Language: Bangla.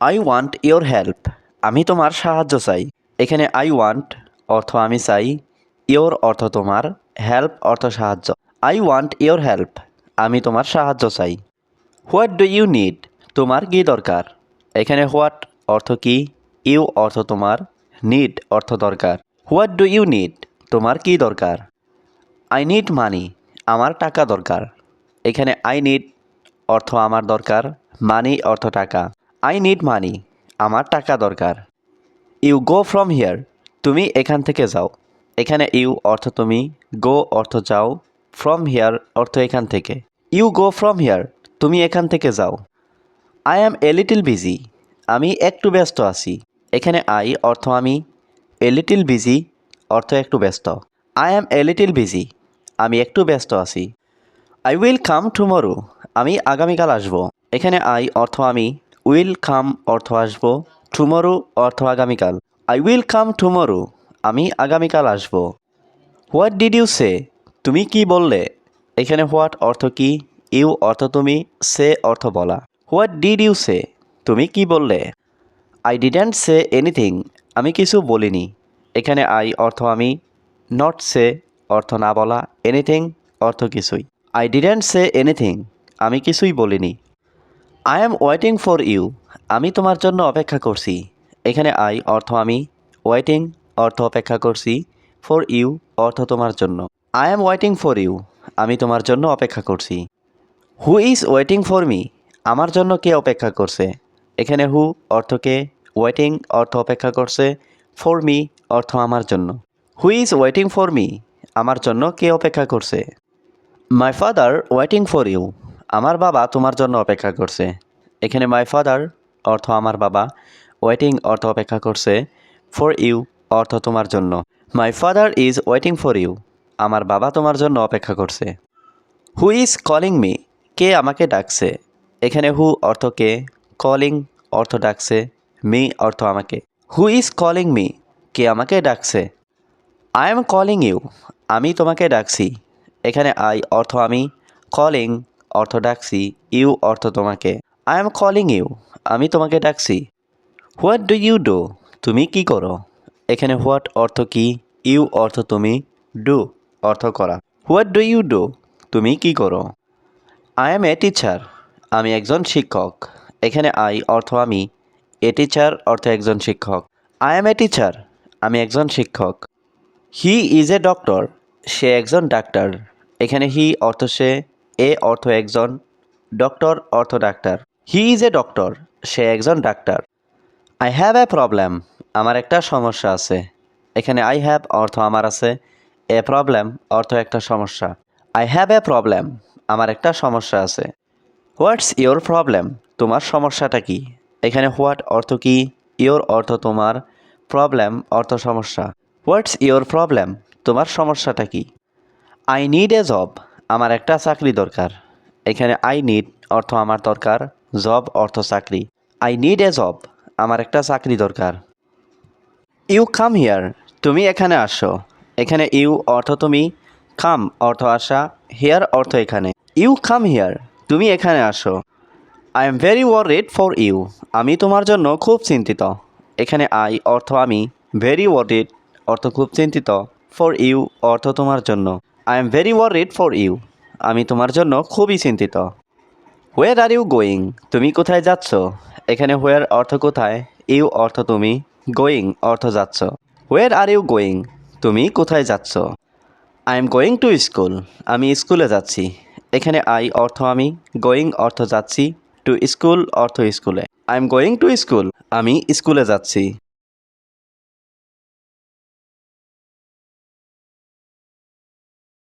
আই ওয়ান্ট ইয়োর হেল্প আমি তোমার সাহায্য চাই। এখানে আই ওয়ান্ট অর্থ আমি চাই। ইয়োর অর্থ তোমার। হেল্প অর্থ সাহায্য। আই ওয়ান্ট ইয়োর হেল্প আমি তোমার সাহায্য চাই। হোয়াট ডু ইউ নিড তোমার কি দরকার? এখানে হোয়াট অর্থ কি? ইউ অর্থ তোমার। নিড অর্থ দরকার। হোয়াট ডু ইউ নিড তোমার কি দরকার? আই নিড মানি আমার টাকা দরকার। এখানে আই নিড অর্থ আমার দরকার। মানি অর্থ টাকা। আই নিড মানি আমার টাকা দরকার। ইউ গো ফ্রম হিয়ার তুমি এখান থেকে যাও। এখানে ইউ অর্থ তুমি গো অর্থ যাও। ফ্রম হিয়ার অর্থ এখান থেকে। ইউ গো ফ্রম হিয়ার তুমি এখান থেকে যাও। I am a little busy আমি একটু ব্যস্ত আছি। এখানে আই অর্থ আমি। এ লিটিল বিজি অর্থ একটু ব্যস্ত। I am a little busy আমি একটু ব্যস্ত আছি। আই উইল কাম টুমরো আমি আগামীকাল আসব। এখানে আই অর্থ আমি। উইল কাম অর্থ আসব টুমরো অর্থ আগামীকাল। আই উইল কাম টুমরো আমি আগামীকাল আসব। হোয়াট ডিড ইউ সে তুমি কি বললে? এখানে হোয়াট অর্থ কি? ইউ অর্থ তুমি, সে অর্থ বলা। হোয়াট ডিড ইউ সে তুমি কি বললে? আই ডিডেন্ট সে এনিথিং আমি কিছু বলিনি। এখানে আই অর্থ আমি নট সে অর্থ না বলা এনিথিং অর্থ কিছুই। আই ডিডেন্ট সে এনিথিং আমি কিছুই বলিনি। I am waiting for you আমি তোমার জন্য অপেক্ষা করছি। এখানে আই অর্থ আমি। ওয়েটিং অর্থ অপেক্ষা করছি। ফর ইউ অর্থ তোমার জন্য। I am waiting for you আমি তোমার জন্য অপেক্ষা করছি। Who is waiting for me আমার জন্য কে অপেক্ষা করছে? এখানে হু অর্থ কে? ওয়েটিং অর্থ অপেক্ষা করছে। ফর মি অর্থ আমার জন্য। Who is waiting for me আমার জন্য কে অপেক্ষা করছে? My father waiting for you আমার বাবা তোমার জন্য অপেক্ষা করছে। এখানে মাই ফাদার অর্থ আমার বাবা ওয়েটিং অর্থ অপেক্ষা করছে ফর ইউ অর্থ তোমার জন্য। My father is waiting for you আমার বাবা তোমার জন্য অপেক্ষা করছে। হু ইজ কলিং মি কে আমাকে ডাকছে? এখানে হু অর্থ কে? কলিং অর্থ ডাকছে মি অর্থ আমাকে। হু ইজ কলিং মি কে আমাকে ডাকছে? আই এম কলিং ইউ আমি তোমাকে ডাকছি। এখানে আই অর্থ আমি। কলিং অর্থ ডাকছি ইউ অর্থ তোমাকে। আই এম কলিং ইউ আমি তোমাকে ডাকছি। হোয়াট ডু ইউ ডু তুমি কি করো? এখানে হোয়াট অর্থ কি, ইউ অর্থ তুমি ডু অর্থ করা। হোয়াট ডু ইউ ডু তুমি কি করো? আই এম এ টিচার আমি একজন শিক্ষক। এখানে আই অর্থ আমি এ টিচার অর্থ একজন শিক্ষক। আই এম এ টিচার আমি একজন শিক্ষক। হি ইজ এ ডক্টর সে একজন ডাক্তার। এখানে হি অর্থ সে এ অর্থ একজন ডক্টর, অর্থ ডাক্তার। হি ইজ এ ডক্টর, সে একজন ডাক্তার। আই হ্যাভ এ প্রবলেম, আমার একটা সমস্যা আছে। এখানে আই হ্যাভ অর্থ আমার আছে, এ প্রবলেম অর্থ একটা সমস্যা। আই হ্যাভ এ প্রবলেম, আমার একটা সমস্যা আছে। হোয়াটস ইয়োর প্রবলেম, তোমার সমস্যাটা কি? এখানে হোয়াট অর্থ কি? ইয়োর অর্থ তোমার প্রবলেম, অর্থ সমস্যা। হোয়াটস ইয়োর প্রবলেম, তোমার সমস্যাটা কি? I need a job. আমার একটা চাকরি দরকার। এখানে আই নিড অর্থ আমার দরকার জব অর্থ চাকরি। আই নিড এ জব আমার একটা চাকরি দরকার। ইউ কাম হিয়ার তুমি এখানে আসো। এখানে ইউ অর্থ তুমি কাম অর্থ আসা হিয়ার অর্থ এখানে। ইউ কাম হিয়ার তুমি এখানে আসো। I am very worried for you আমি তোমার জন্য খুব চিন্তিত। এখানে আই অর্থ আমি ভেরি ওয়ারিড অর্থ খুব চিন্তিত। ফর ইউ অর্থ তোমার জন্য। I am very worried for you আমি তোমার জন্য খুবই চিন্তিত। হোয়ার আর ইউ গোয়িং তুমি কোথায় যাচ্ছ? এখানে হোয়ার অর্থ কোথায়? ইউ অর্থ তুমি। গোয়িং অর্থ যাচ্ছ। হোয়ার আর ইউ গোয়িং তুমি কোথায় যাচ্ছ? I am going to school আমি স্কুলে যাচ্ছি। এখানে আই অর্থ আমি। গোয়িং অর্থ যাচ্ছি। টু স্কুল অর্থ স্কুলে I am going to school আমি স্কুলে যাচ্ছি।